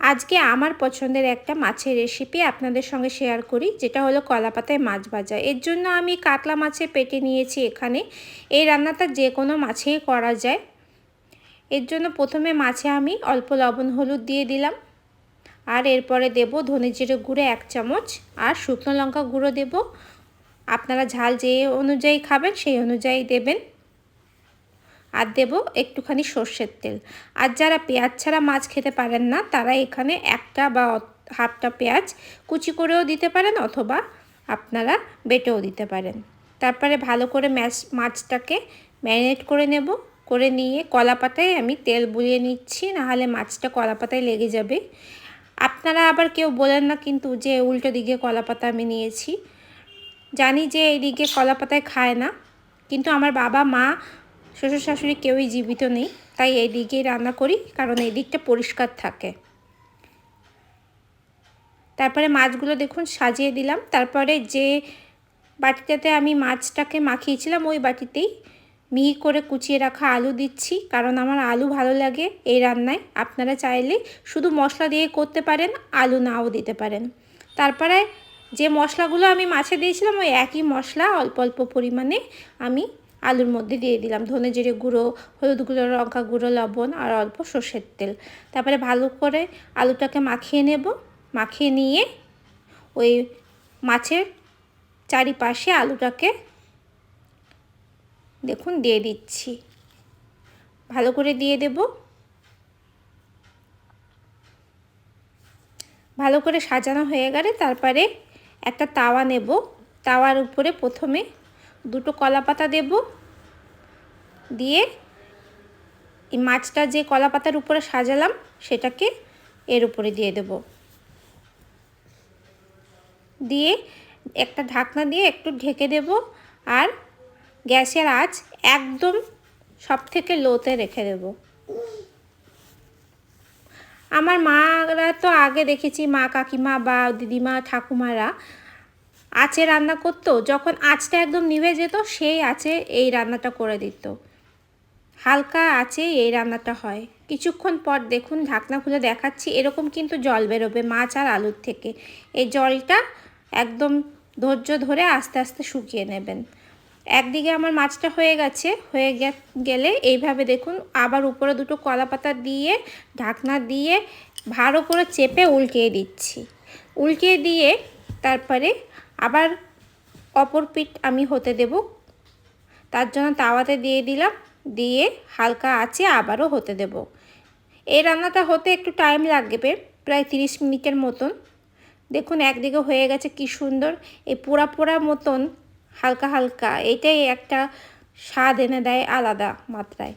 আজকে আমার পছন্দের একটা মাছের রেসিপি আপনাদের সঙ্গে শেয়ার করি, যেটা হলো কলাপাতায় মাছ ভাজা। এর জন্য আমি কাতলা মাছের পেটে নিয়েছি এখানে। এই রান্নাটা যে কোনো মাছেই করা যায়। এর জন্য প্রথমে মাছে আমি অল্প লবণ হলুদ দিয়ে দিলাম। আর এরপরে দেব ধনে জিরে গুঁড়ো এক চামচ, আর শুকনো লঙ্কা গুঁড়ো দেব। আপনারা ঝাল যে অনুযায়ী খাবেন সেই অনুযায়ী দেবেন। আর দেব একটুখানি সর্ষের তেল। আর যারা পেঁয়াজ ছাড়া মাছ খেতে পারেন না, তারা এখানে একটা বা হাফটা পেঁয়াজ কুচি করেও দিতে পারেন অথবা আপনারা বেটেও দিতে পারেন। তারপরে ভালো করে ম্যাচ মাছটাকে ম্যারিনেট করে নেব। করে নিয়ে কলা পাতায় আমি তেল বুলিয়ে নিচ্ছি, নাহলে মাছটা কলা পাতায় লেগে যাবে। আপনারা আবার কেউ বলেন না কিন্তু যে উল্টো দিকে কলা পাতা আমি নিয়েছি। জানি যে এই দিকে কলা পাতায় খায় না, কিন্তু আমার বাবা, মা শ্বশুর শাশুড়ি কেউই জীবিত নেই, তাই এই দিকেই রান্না করি, কারণ এই দিকটা পরিষ্কার থাকে। তারপরে মাছগুলো দেখুন, সাজিয়ে দিলাম। তারপরে যে বাটিটাতে আমি মাছটাকে মাখিয়েছিলাম, ওই বাটিতেই মিহি করে কুচিয়ে রাখা আলু দিচ্ছি, কারণ আমার আলু ভালো লাগে এই রান্নায়। আপনারা চাইলে শুধু মশলা দিয়ে করতে পারেন, আলু নাও দিতে পারেন। তারপরে যে মশলাগুলো আমি মাছে দিয়েছিলাম, ওই একই মশলা অল্প অল্প পরিমাণে আমি আলুর মধ্যে দিয়ে দিলাম। ধনে জিরে গুঁড়ো, হলুদ গুঁড়ো, লঙ্কা গুঁড়ো, লবণ আর অল্প সর্ষের তেল। তারপরে ভালো করে আলুটাকে মাখিয়ে নেব। মাখিয়ে নিয়ে ওই মাছের চারিপাশে আলুটাকে দেখুন দিয়ে দিচ্ছি। ভালো করে দিয়ে দেব। ভালো করে সাজানো হয়ে গেলে তারপরে একটা তাওয়া নেব। তাওয়ার উপরে প্রথমে দুটো কলা পাতা দেব। দিয়ে এই মাছটা যে কলা পাতার উপরে সাজালাম, সেটাকে এর উপরে দিয়ে দেব। দিয়ে একটা ঢাকনা দিয়ে একটু ঢেকে দেব আর গ্যাসের আঁচ একদম সব থেকে লোতে রেখে দেব। আমার মারা তো আগে দেখেছি মা কাকিমা বা দিদিমা ঠাকুমারা আঁচে রান্না করতো, যখন আঁচটা একদম নিভে যেত, সেই আঁচে এই রান্নাটা করে দিত। হালকা আঁচে এই রান্নাটা হয়। কিছুক্ষণ পর দেখুন, ঢাকনা খুলে দেখাচ্ছি, এরকম কিন্তু জল বেরোবে মাছ আর আলুর থেকে। এই জলটা একদম ধৈর্য ধরে আস্তে আস্তে শুকিয়ে নেবেন। একদিকে আমার মাছটা হয়ে গেছে, হয়ে গেলে এইভাবে দেখুন, আবার উপরে দুটো কলা পাতা দিয়ে, ঢাকনা দিয়ে ভালো করে চেপে উল্টিয়ে দিচ্ছি। উল্টিয়ে দিয়ে তারপরে আবার অপর পিঠ আমি হতে দেব। তার জন্য তাওয়াতে দিয়ে দিলাম, দিয়ে হালকা আছে আবারও হতে দেব। এই রান্নাটা হতে একটু টাইম লাগবে, প্রায় তিরিশ মিনিটের মতন। দেখুন, একদিকে হয়ে গেছে কি সুন্দর, এই পোড়া পোড়া মতন, হালকা হালকা। এটাই একটা স্বাদ এনে দেয় আলাদা মাত্রায়।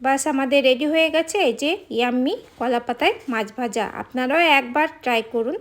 বাস, আমাদের রেডি হয়ে গেছে এই যে ইয়াম্মি কলা পাতায় মাছ ভাজা। আপনারাও একবার ট্রাই করুন।